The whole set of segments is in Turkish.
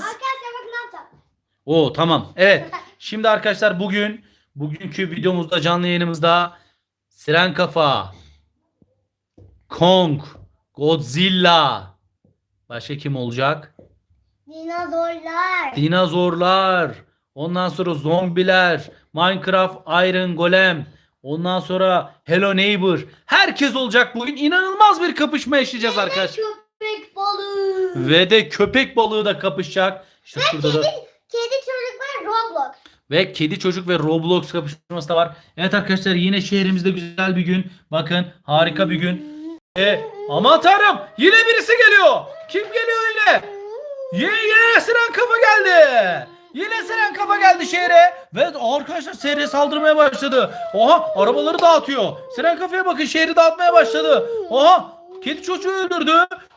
Arkadaşlar bakın ne yapacağım. Oo tamam. Evet. Şimdi arkadaşlar bugün bugünkü videomuzda canlı yayınımızda Siren Kafa, Kong, Godzilla. Başka kim olacak? Dinozorlar. Dinozorlar. Ondan sonra zombiler, Minecraft Iron Golem. Ondan sonra Hello Neighbor. Herkes olacak bugün. İnanılmaz bir kapışma yaşayacağız arkadaşlar. Köpek. Ve de köpek balığı da kapışacak. İşte şurada da Kedi çocuk ve Roblox. Ve kedi çocuk ve Roblox kapışması da var. Evet arkadaşlar yine şehrimizde güzel bir gün. Bakın harika bir gün. E, aman tanrım yine birisi geliyor. Kim geliyor yine? Yine, yine Siren Kafa geldi. Yine Siren Kafa geldi şehre. Ve arkadaşlar şehre saldırmaya başladı. Oha arabaları dağıtıyor. Siren Kafa'ya bakın şehri dağıtmaya başladı. Oha kedi çocuğu öldürdü.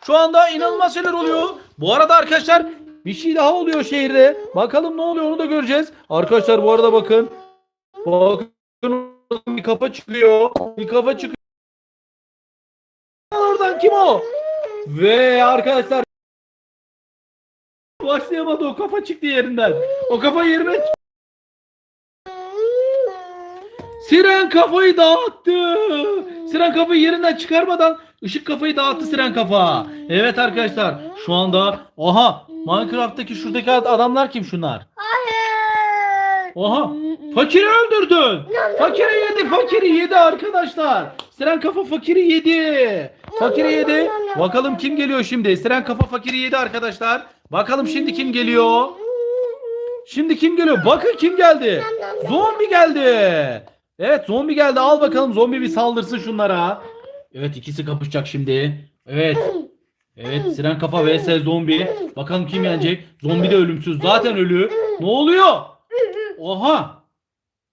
Şu anda inanılmaz şeyler oluyor. Bu arada arkadaşlar bir şey daha oluyor şehirde. Bakalım ne oluyor onu da göreceğiz. Arkadaşlar bu arada bakın. Bakın bir kafa çıkıyor. Bir kafa çıkıyor. Oradan kim o? Ve arkadaşlar başlayamadı o kafa çıktı yerinden. O kafa yerine Siren kafayı dağıttı. Siren kafayı yerinden çıkarmadan ışık kafayı dağıttı Siren kafa. Evet arkadaşlar şu anda oha Minecraft'taki şuradaki adamlar kim şunlar? Hayır. Oha fakiri öldürdün. Fakiri yedi fakiri yedi arkadaşlar. Siren kafa fakiri yedi. Fakiri yedi. Bakalım kim geliyor şimdi? Siren kafa fakiri yedi arkadaşlar. Bakalım şimdi kim geliyor? Şimdi kim geliyor? Bakın kim geldi? Zombi geldi. Evet zombi geldi. Al bakalım zombi bir saldırsın şunlara. Evet ikisi kapışacak şimdi. Evet. Evet Siren kafa vs zombi. Bakalım kim yenecek? Zombi de ölümsüz. Zaten ölü. Ne oluyor? Oha.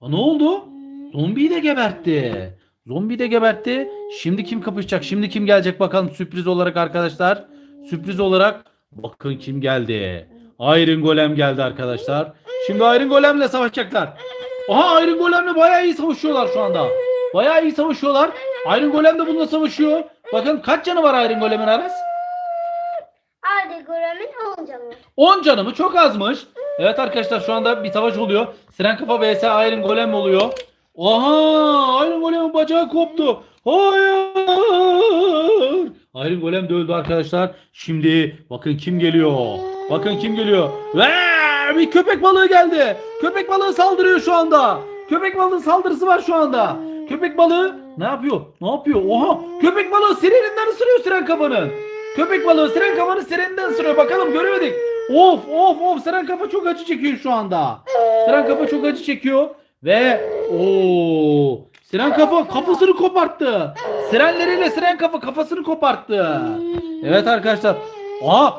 Aa, ne oldu? Zombiyi de gebertti. Zombiyi de gebertti. Şimdi kim kapışacak? Şimdi kim gelecek bakalım sürpriz olarak arkadaşlar. Sürpriz olarak bakın kim geldi. Iron Golem geldi arkadaşlar. Şimdi Iron Golem'le savaşacaklar. Aha Iron Golem'le bayağı iyi savaşıyorlar şu anda. Bayağı iyi savaşıyorlar. Iron Golem de bununla savaşıyor. Bakın kaç canı var Iron Golem'in Aras? Hadi göremin olacağım. 10 canı mı? Çok azmış. Evet arkadaşlar şu anda bir savaş oluyor. Siren Kafa vs Iron Golem oluyor. Oha! Iron Golem'in bacağı koptu. Hayır! Iron Golem de öldü arkadaşlar. Şimdi bakın kim geliyor. Bakın kim geliyor. Ve bir köpek balığı geldi. Köpek balığı saldırıyor şu anda. Köpek balığı saldırısı var şu anda. Köpek balığı ne yapıyor? Ne yapıyor? Oha! Köpek balığı sireninden ısırıyor Siren Kafa'nın. Köpek balığı siren kafanı sireninden ısırıyor. Bakalım göremedik. Of of of siren kafa çok acı çekiyor şu anda. Siren kafa çok acı çekiyor. Ve o siren kafa kafasını koparttı. Sirenleriyle siren kafa kafasını koparttı. Evet arkadaşlar. Aa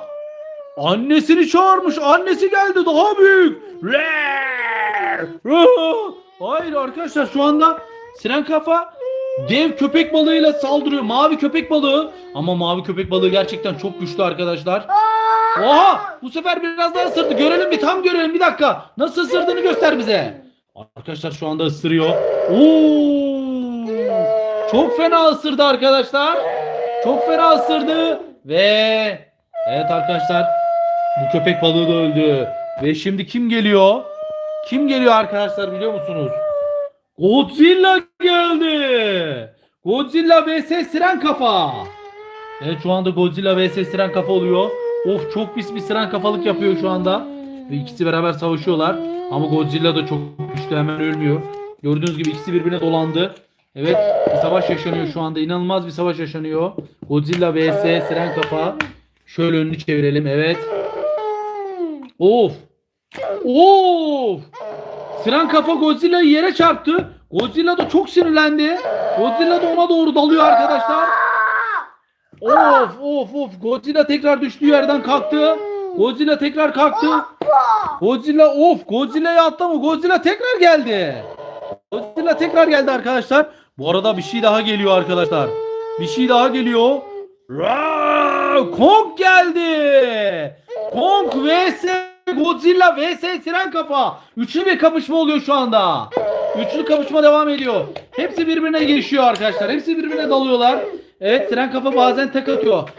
annesini çağırmış. Annesi geldi daha büyük. Hayır arkadaşlar şu anda siren kafa Dev köpek balığıyla saldırıyor. Mavi köpek balığı. Ama mavi köpek balığı gerçekten çok güçlü arkadaşlar. Oha! Bu sefer biraz daha ısırdı. Görelim bir tam görelim bir dakika. Nasıl ısırdığını göster bize. Arkadaşlar şu anda ısırıyor. Oo! Çok fena ısırdı arkadaşlar. Çok fena ısırdı ve evet arkadaşlar bu köpek balığı da öldü. Ve şimdi kim geliyor? Kim geliyor arkadaşlar biliyor musunuz? Godzilla geldi. Godzilla vs Siren Kafa. Evet şu anda Godzilla vs Siren Kafa oluyor. Of çok pis bir Siren Kafalık yapıyor şu anda. Ve ikisi beraber savaşıyorlar. Ama Godzilla da çok güçlü hemen ölmüyor. Gördüğünüz gibi ikisi birbirine dolandı. Evet bir savaş yaşanıyor şu anda. İnanılmaz bir savaş yaşanıyor. Godzilla vs Siren Kafa. Şöyle önünü çevirelim evet. Of. Of. Siren kafa Godzilla'yı yere çarptı. Godzilla da çok sinirlendi. Godzilla da ona doğru dalıyor arkadaşlar. Of of of. Godzilla tekrar düştüğü yerden kalktı. Godzilla tekrar kalktı. Godzilla of Godzilla'ya atlama. Godzilla tekrar geldi. Godzilla tekrar geldi arkadaşlar. Bu arada bir şey daha geliyor arkadaşlar. Bir şey daha geliyor. Kong geldi. Kong vs Godzilla vs Siren Kafa. Üçlü bir kapışma oluyor şu anda. Üçlü kapışma devam ediyor. Hepsi birbirine geçiyor arkadaşlar. Hepsi birbirine dalıyorlar. Evet Siren Kafa bazen tek atıyor.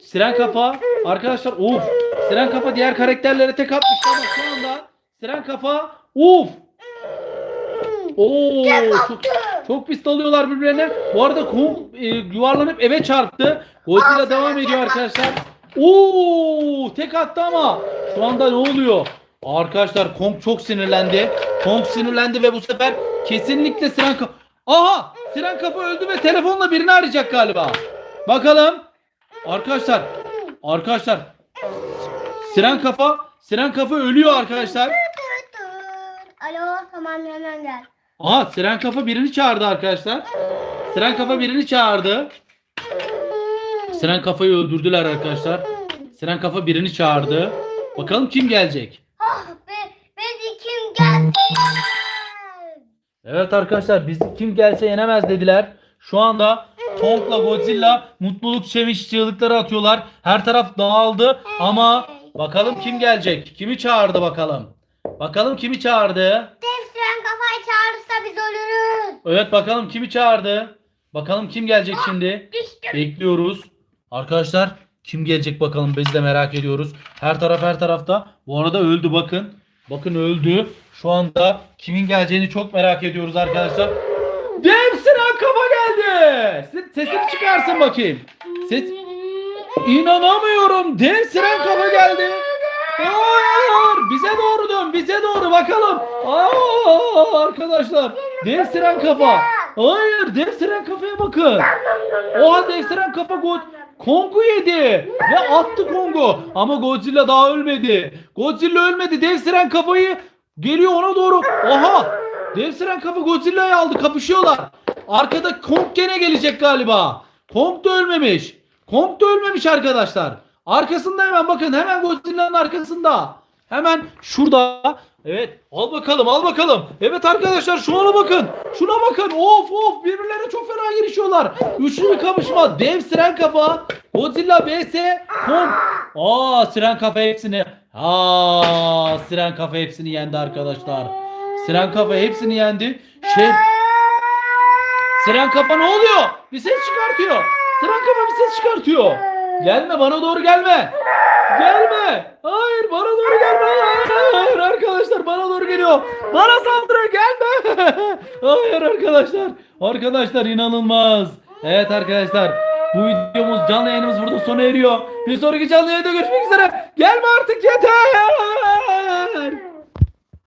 Siren Kafa Arkadaşlar of. Siren kafa diğer karakterlere tek atmış ama şu anda Siren kafa of. Oo çok, çok pis dalıyorlar birbirlerine. Bu arada Kong e, yuvarlanıp eve çarptı. Godzilla devam ediyor arkadaşlar. Oo tek attı ama şu anda ne oluyor? Arkadaşlar Kong çok sinirlendi. Kong sinirlendi ve bu sefer kesinlikle Siren kafa... Aha! Siren kafa öldü ve telefonla birini arayacak galiba. Bakalım. Arkadaşlar. Arkadaşlar. Siren kafa Siren kafa ölüyor arkadaşlar. Alo tamam hemen gel. Aha Siren kafa birini çağırdı arkadaşlar. Siren kafa birini çağırdı. Siren kafayı öldürdüler arkadaşlar. Siren kafa birini çağırdı. Bakalım kim gelecek? Ah be, beni kim gelsin? Evet arkadaşlar biz kim gelse yenemez dediler. Şu anda Kong'la Godzilla mutluluk sevinç çığlıkları atıyorlar. Her taraf dağıldı ama bakalım kim gelecek? Kimi çağırdı bakalım? Bakalım kimi çağırdı? Dev Siren kafayı çağırırsa biz ölürüz. Evet bakalım kimi çağırdı? Bakalım kim gelecek şimdi? Düştüm. Bekliyoruz. Arkadaşlar kim gelecek bakalım biz de merak ediyoruz. Her taraf her tarafta. Bu arada öldü bakın. Bakın öldü. Şu anda kimin geleceğini çok merak ediyoruz arkadaşlar. Dev Sinan Kafa geldi. Se- Sesini çıkarsın bakayım. Ses... İnanamıyorum. Dev Sinan Kafa geldi. Hayır. Bize doğru dön. Bize doğru bakalım. Aa, arkadaşlar. Dev Sinan Kafa. Hayır. Dev Sinan Kafa'ya bakın. Oha Dev Sinan Kafa God Kong'u yedi. Ve attı Kong'u. Ama Godzilla daha ölmedi. Godzilla ölmedi. Dev Siren kafayı geliyor ona doğru. Oha. Dev Siren kafa Godzilla'yı aldı. Kapışıyorlar. Arkada Kong gene gelecek galiba. Kong da ölmemiş. Kong da ölmemiş arkadaşlar. Arkasında hemen bakın. Hemen Godzilla'nın arkasında. Hemen şurada. Evet. Al bakalım al bakalım. Evet arkadaşlar şuna bakın. Şuna bakın. Of of birbirlerine çok fena girişiyorlar. Üçlü bir kapışma. Dev siren kafa. Godzilla vs Kong. Aa siren kafa hepsini. Aa siren kafa hepsini yendi arkadaşlar. Siren kafa hepsini yendi. Şey Siren kafa ne oluyor? Bir ses çıkartıyor. Siren kafa bir ses çıkartıyor. Gelme bana doğru gelme. Gelme. Hayır bana doğru gelme. Hayır arkadaşlar bana doğru geliyor. Bana saldırıyor gelme. Hayır arkadaşlar. Arkadaşlar inanılmaz. Evet arkadaşlar. Bu videomuz canlı yayınımız burada sona eriyor. Bir sonraki canlı yayında görüşmek üzere. Gelme artık yeter.